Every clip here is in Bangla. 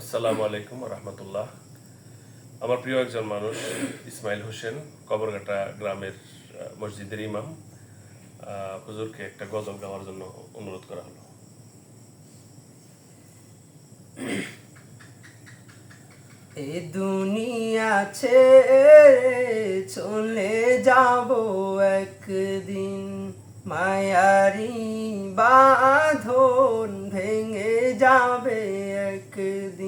আসসালামু আলাইকুম রহমতুল্লাহ। আমার প্রিয় একজন মানুষ, ইসমাইল হোসেন, কবরঘাটা গ্রামের মসজিদের ইমাম। হুজুরকে একটা গজল গাওয়ার জন্য অনুরোধ করা হলো। এ দুনিয়া ছেড়ে চলে যাব একদিন। মায়ারি বাঁধন ভেঙে যাবে একদিন।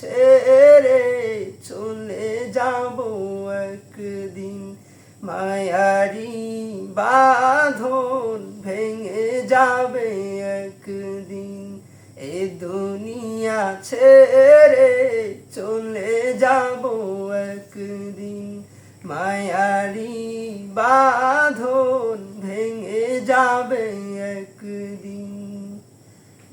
ছেড়ে চলে যাব একদিন। মায়ারি বাঁধন ভেঙে যাবে একদিন। এ দুনিয়া ছেড়ে চলে যাব একদিন। মায়ারি বাঁধন ভেঙে যাবে একদিন।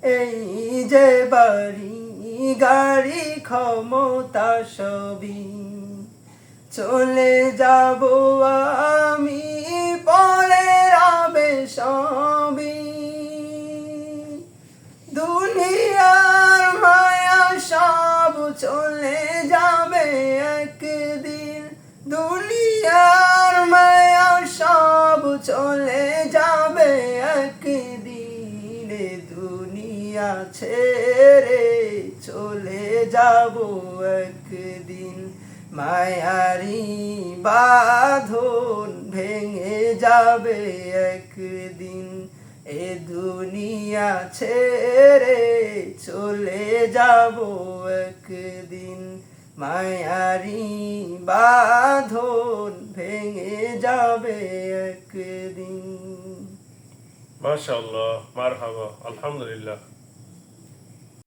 এই যে বাড়ি গাড়ি ক্ষমতা সবই। চলে যাব আমি পরে রবে সবই। দুনিয়ার মায়া সব চলে যাবে একদিন। দুনিয়ার মায়া সব চলে যাবে একদিন। দুনিয়া ছেড়ে চলে যাব একদিন। মায়ারি বাঁধন ভেঙে যাবে একদিন। এ দুনিয়া ছেড়ে চলে যাব একদিন। মায়ারি বাঁধন ভেঙে যাবে একদিন। মাশাআল্লাহ, মারহাবা, আলহামদুলিল্লাহ।